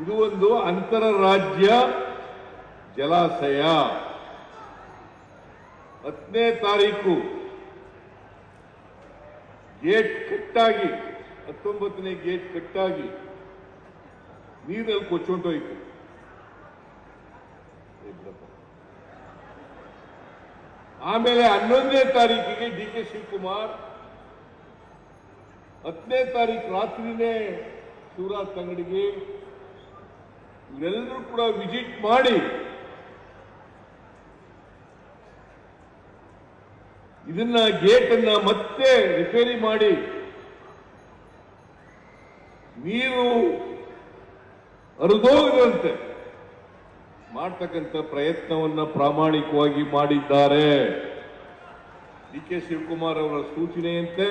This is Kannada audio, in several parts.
ಇದು ಒಂದು ಅಂತರರಾಜ್ಯ ಜಲಾಶಯ. ಹತ್ತನೇ ತಾರೀಕು. ಗೇಟ್ ಕಟ್ಟಾಗಿ, ಹತ್ತೊಂಬತ್ತನೇ ಗೇಟ್ ಕಟ್ಟಾಗಿ ನೀರಲ್ಲಿ ಕೊಚ್ಚೊಂಟೋಯ್ತು. ಆಮೇಲೆ ಹನ್ನೊಂದನೇ ತಾರೀಕಿಗೆ ಡಿ ಕೆ ಶಿವಕುಮಾರ್ ಹತ್ತನೇ ತಾರೀಕು ರಾತ್ರಿನೇ ಶಿವರಾಜ್ ತಂಗಡಿಗೆ ಇವರೆಲ್ಲರೂ ಕೂಡ ವಿಸಿಟ್ ಮಾಡಿ. ಇದನ್ನ ಗೇಟ್ ಅನ್ನ ಮತ್ತೆ ರಿಪೇರಿ ಮಾಡಿ. ನೀರು ಹರಿದೋಗದಂತೆ ಮಾಡ್ತಕ್ಕಂಥ ಪ್ರಯತ್ನವನ್ನ ಪ್ರಾಮಾಣಿಕವಾಗಿ ಮಾಡಿದ್ದಾರೆ. ಡಿ ಕೆ ಶಿವಕುಮಾರ್ ಅವರ ಸೂಚನೆಯಂತೆ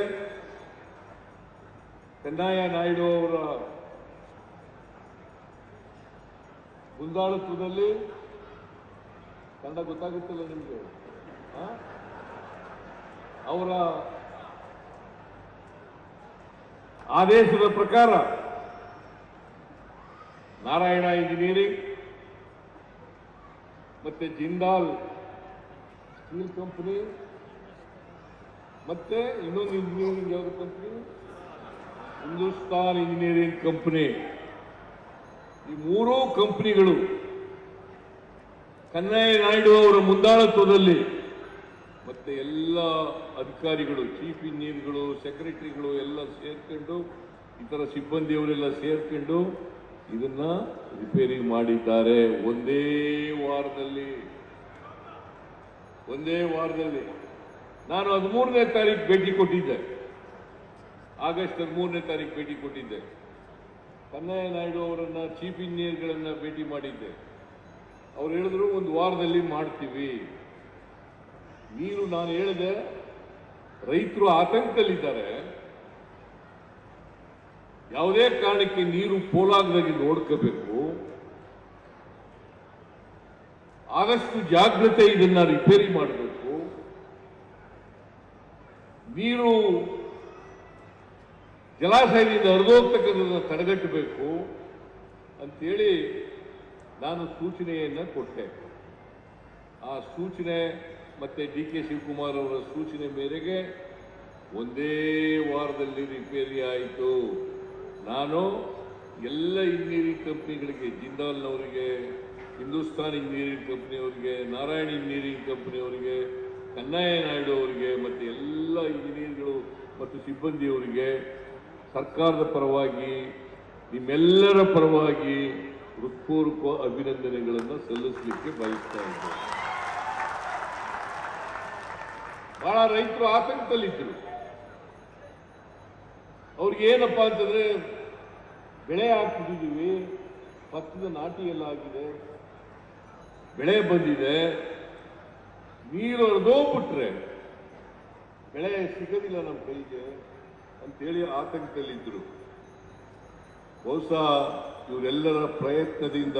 ಚೆನ್ನಾಯ ನಾಯ್ಡು ಅವರ ಮುಂದಾಳತ್ವದಲ್ಲಿ ತಂಡ ಗೊತ್ತಾಗುತ್ತಿಲ್ಲ ನಿಮಗೆ? ಅವರ ಆದೇಶದ ಪ್ರಕಾರ ನಾರಾಯಣ ಇಂಜಿನಿಯರಿಂಗ್ ಮತ್ತೆ ಜಿಂದಾಲ್ ಸ್ಟೀಲ್ ಕಂಪನಿ ಮತ್ತೆ ಇನ್ನೊಂದು ಇಂಜಿನಿಯರಿಂಗ್ ಯಾವುದು ಕಂಪನಿ? Hindustan engineering company. ಈ ಮೂರೂ ಕಂಪನಿಗಳು ಕನ್ನಯ್ಯ ನಾಯ್ಡು ಅವರ ಮುಂದಾಳತ್ವದಲ್ಲಿ ಮತ್ತೆ ಎಲ್ಲ ಅಧಿಕಾರಿಗಳು ಚೀಫ್ ಇಂಜಿನಿಯರ್ಗಳು ಸೆಕ್ರೆಟರಿಗಳು ಎಲ್ಲ ಸೇರ್ಕೊಂಡು, ಇತರ ಸಿಬ್ಬಂದಿಯವರೆಲ್ಲ ಸೇರ್ಕೊಂಡು ಇದನ್ನ ರಿಪೇರಿ ಮಾಡಿದ್ದಾರೆ. ಒಂದೇ ವಾರದಲ್ಲಿ. ಒಂದೇ ವಾರದಲ್ಲಿ. ನಾನು ಹದಿಮೂರನೇ ತಾರೀಕು ಭೇಟಿ ಕೊಟ್ಟಿದ್ದೆ. ಆಗಸ್ಟ್ ಹದಿಮೂರನೇ ತಾರೀಕು ಭೇಟಿ ಕೊಟ್ಟಿದ್ದೆ. ಕನ್ನಯ್ಯ ನಾಯ್ಡು ಅವರನ್ನು ಚೀಫ್ ಇಂಜಿನಿಯರ್ಗಳನ್ನ ಭೇಟಿ ಮಾಡಿದ್ದೆ. ಅವ್ರು ಹೇಳಿದ್ರು, ಒಂದು ವಾರದಲ್ಲಿ ಮಾಡ್ತೀವಿ. ನೀರು ನಾನು ಹೇಳಿದೆ, ರೈತರು ಆತಂಕದಲ್ಲಿದ್ದಾರೆ. ಯಾವುದೇ ಕಾರಣಕ್ಕೆ ನೀರು ಪೋಲಾಗದಾಗಿ ನೋಡ್ಕೋಬೇಕು. ಆದಷ್ಟು ಜಾಗ್ರತೆ ಇದನ್ನ ರಿಪೇರಿ ಮಾಡಬೇಕು. ನೀರು ಜಲಾಶಯದಿಂದ ಹರಿದೋಗ್ತಕ್ಕಂಥದ್ದನ್ನ ತಡೆಗಟ್ಟಬೇಕು ಅಂತೇಳಿ ನಾನು ಸೂಚನೆಯನ್ನು ಕೊಟ್ಟೆ. ಆ ಸೂಚನೆ ಮತ್ತು ಡಿ ಕೆ ಶಿವಕುಮಾರ್ ಅವರ ಸೂಚನೆ ಮೇರೆಗೆ ಒಂದೇ ವಾರದಲ್ಲಿ ರಿಪೇರಿ ಆಯಿತು. ನಾನು ಎಲ್ಲ ಇಂಜಿನಿಯರಿಂಗ್ ಕಂಪ್ನಿಗಳಿಗೆ, ಜಿಂದಾಲ್ನವರಿಗೆ, ಹಿಂದೂಸ್ತಾನ್ ಇಂಜಿನಿಯರಿಂಗ್ ಕಂಪ್ನಿಯವರಿಗೆ, ನಾರಾಯಣ ಇಂಜಿನಿಯರಿಂಗ್ ಕಂಪ್ನಿಯವರಿಗೆ ಕನ್ನಯ್ಯ ನಾಯ್ಡು ಅವರಿಗೆ, ಮತ್ತು ಎಲ್ಲ ಇಂಜಿನಿಯರ್ಗಳು ಮತ್ತು ಸಿಬ್ಬಂದಿಯವರಿಗೆ ಸರ್ಕಾರದ ಪರವಾಗಿ, ನಿಮ್ಮೆಲ್ಲರ ಪರವಾಗಿ ಹೃತ್ಪೂರ್ವಕ ಅಭಿನಂದನೆಗಳನ್ನು ಸಲ್ಲಿಸಲಿಕ್ಕೆ ಬಯಸ್ತಾ ಇದ್ದೇನೆ. ಬಹಳ ರೈತರು ಆತಂಕದಲ್ಲಿದ್ದರು. ಅವ್ರಿಗೆ ಏನಪ್ಪ ಅಂತಂದ್ರೆ, ಬೆಳೆ ಹಾಕ್ಬಿಟ್ಟಿದ್ದೀವಿ ಭತ್ತದ ನಾಟಿ ಎಲ್ಲ ಆಗಿದೆ, ಬೆಳೆ ಬಂದಿದೆ, ನೀರು ಹರಿದೋಗ್ಬಿಟ್ರೆ ಬೆಳೆ ಸಿಗೋದಿಲ್ಲ ನಮ್ಮ ಕೈಗೆ. ಅಂತೇಳಿ ಆತಂಕದಲ್ಲಿದ್ದರು. ಬಹುಶಃ ಇವರೆಲ್ಲರ ಪ್ರಯತ್ನದಿಂದ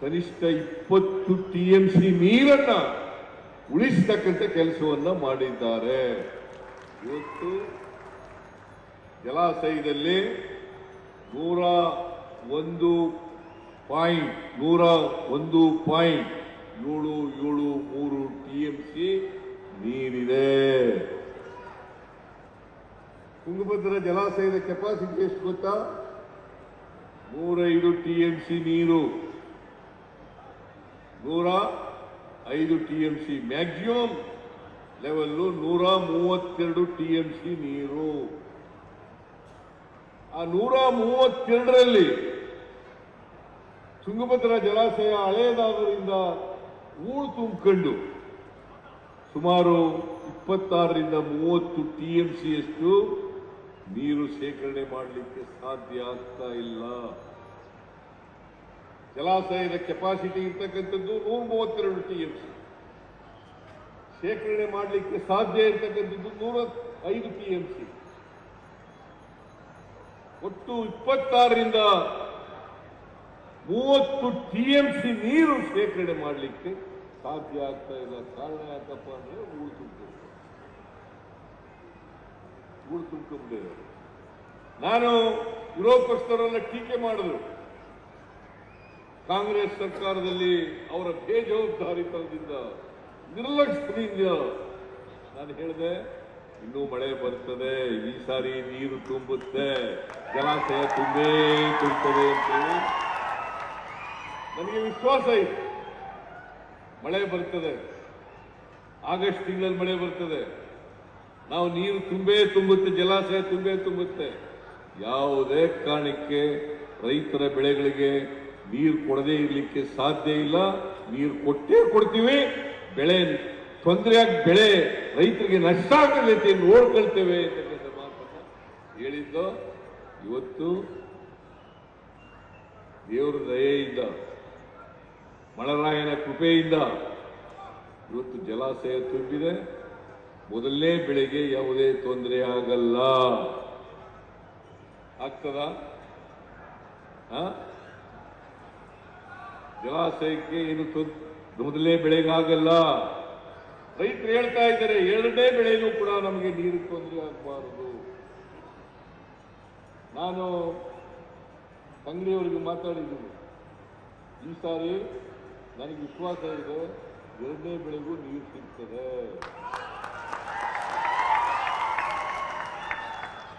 ಕನಿಷ್ಠ ಇಪ್ಪತ್ತು ಟಿ ಎಂ ಸಿ ನೀರನ್ನ ಉಳಿಸ್ತಕ್ಕಂಥ ಕೆಲಸವನ್ನ ಮಾಡಿದ್ದಾರೆ. ಇವತ್ತು ಜಲಾಶಯದಲ್ಲಿ ನೂರ ಒಂದು ಪಾಯಿಂಟ್, ನೂರ ಒಂದು ಪಾಯಿಂಟ್ ಏಳು ಏಳು ಮೂರು ಟಿ ಎಂ ಸಿ ನೀರಿದೆ ತುಂಗಭದ್ರಾ ಜಲಾಶಯದ ಕೆಪಾಸಿಟಿ ಎಷ್ಟು ಗೊತ್ತಾ? ನೂರೈದು ಟಿ ಎಂ ಸಿ ನೀರು. ನೂರ ಐದು T M C. Maximum level ನೂರ ಮೂವತ್ತೆರಡು ಟಿ ಎಂ ಸಿ ನೀರು. ಆ ನೂರ ಮೂವತ್ತೆರಡರಲ್ಲಿ ತುಂಗಭದ್ರಾ ಜಲಾಶಯ ಹಳೆಯದಾದ್ರಿಂದ ಊಳು ತುಂಬಿಕೊಂಡು ಸುಮಾರು ಇಪ್ಪತ್ತಾರರಿಂದ ಮೂವತ್ತು ಟಿ ಎಂ ಸಿ ಅಷ್ಟು ನೀರು ಶೇಖರಣೆ ಮಾಡಲಿಕ್ಕೆ ಸಾಧ್ಯ ಆಗ್ತಾ ಇಲ್ಲ. ಜಲಾಶಯದ ಕೆಪಾಸಿಟಿ ಇರ್ತಕ್ಕಂಥದ್ದು ನೂರ ಮೂವತ್ತೆರಡು ಟಿ ಎಂ ಸಿ ಶೇಖರಣೆ ಮಾಡಲಿಕ್ಕೆ ಸಾಧ್ಯ ಇರ್ತಕ್ಕಂಥದ್ದು ನೂರ ಐದು ಟಿ ಎಂ ಸಿ ಒಟ್ಟು ಇಪ್ಪತ್ತಾರರಿಂದ ಮೂವತ್ತು ಟಿ ಎಂ ಸಿ ನೀರು ಶೇಖರಣೆ ಮಾಡಲಿಕ್ಕೆ ಸಾಧ್ಯ ಆಗ್ತಾ ಇಲ್ಲ. ಕಾರಣ ಯಾಕಪ್ಪ ಅಂದ್ರೆ ಹೂಳು ತುಂಬಿದೆ ತುಂಬಿಕೊಂಡಿದ್ದಾರೆ ತುಂಬಿಕೊಂಡಿದೆ ನಾನು ವಿರೋಧ ಟೀಕೆ ಮಾಡಿದ್ರು. ಕಾಂಗ್ರೆಸ್ ಸರ್ಕಾರದಲ್ಲಿ ಅವರ ಬೇಜವಾಬ್ದಾರಿತನದಿಂದ ನಿರ್ಲಕ್ಷ್ಯದಿಂದ ನಾನು ಹೇಳಿದೆ, ಇನ್ನೂ ಮಳೆ ಬರ್ತದೆ, ಈ ಸಾರಿ ನೀರು ತುಂಬುತ್ತೆ, ಜಲಾಶಯ ತುಂಬೇ ತುಂಬುತ್ತದೆ ಅಂತೇಳಿ ನನಗೆ ವಿಶ್ವಾಸ ಇದೆ. ಮಳೆ ಬರ್ತದೆ. ಆಗಸ್ಟ್ ತಿಂಗಳಲ್ಲಿ ಮಳೆ ಬರ್ತದೆ. ನಾವು ನೀರು ತುಂಬೇ ತುಂಬುತ್ತೆ, ಜಲಾಶಯ ತುಂಬೇ ತುಂಬುತ್ತೆ. ಯಾವುದೇ ಕಾರಣಕ್ಕೆ ರೈತರ ಬೆಳೆಗಳಿಗೆ ನೀರು ಕೊಡದೇ ಇರಲಿಕ್ಕೆ ಸಾಧ್ಯ ಇಲ್ಲ. ನೀರು ಕೊಟ್ಟೇ ಕೊಡ್ತೀವಿ. ಬೆಳೆ ತೊಂದರೆಯಾಗಿ ಬೆಳೆ ರೈತರಿಗೆ ನಷ್ಟ ಆಗಲಿ ರೀತಿ ನೋಡ್ಕೊಳ್ತೇವೆ ಮಾತನ್ನ ಹೇಳಿದ್ದು. ಇವತ್ತು ದೇವರ ದಯೆಯಿಂದ ಮಳರಾಯನ ಕೃಪೆಯಿಂದ ಇವತ್ತು ಜಲಾಶಯ ತುಂಬಿದೆ. ಮೊದಲನೇ ಬೆಳೆಗೆ ಯಾವುದೇ ತೊಂದರೆ ಆಗಲ್ಲ. ಆಗ್ತದ? ಜಲಾಶಯಕ್ಕೆ ಏನು ಮೊದಲನೇ ಬೆಳೆಗಾಗಲ್ಲ. ರೈತರು ಹೇಳ್ತಾ ಇದ್ದಾರೆ, ಎರಡನೇ ಬೆಳೆಗೂ ಕೂಡ ನಮಗೆ ನೀರು ತೊಂದರೆ ಆಗಬಾರದು. ನಾನು ಅಂಗಡಿಯವರಿಗೆ ಮಾತಾಡಿದ್ದೀನಿ. ಈ ಸಾರಿ ನನಗೆ ವಿಶ್ವಾಸ ಇದೆ, ಎರಡನೇ ಬೆಳೆಗೂ ನೀರು ಸಿಗ್ತದೆ.